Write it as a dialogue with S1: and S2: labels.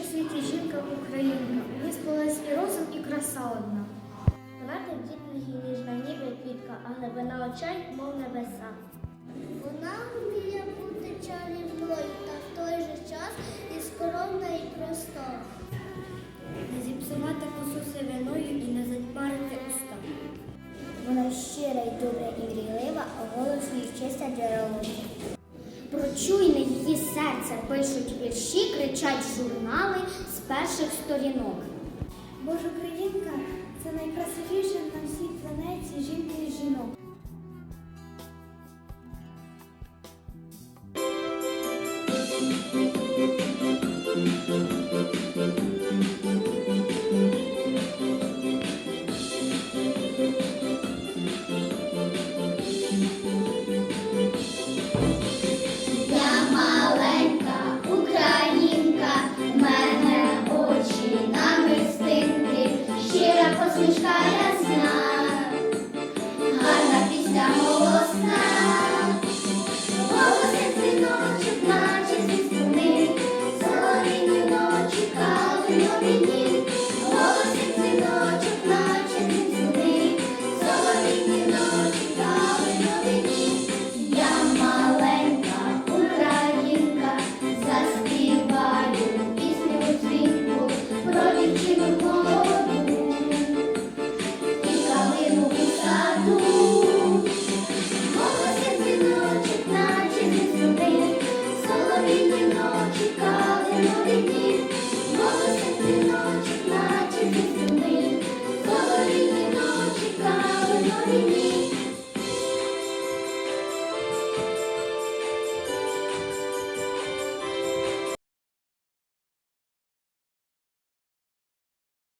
S1: в світі жінка Українка, виспалась і розум, і краса одна. Вона тендітних і ніжна ніби квітка, а глибина очей, мов небеса. Вона вміє бути чарівною, та в той же час і скромна, і проста. Не зіпсувати косу сивиною і не задьмарити уста. Вона щира й добра і мрійлива, а голос її чисте джерело. Серце, пишуть вірші, кричать журнали з перших сторінок. Боже, Українка це найкрасивіша на всій планеті жінка і жінок.
S2: Thank You. Hallelujah.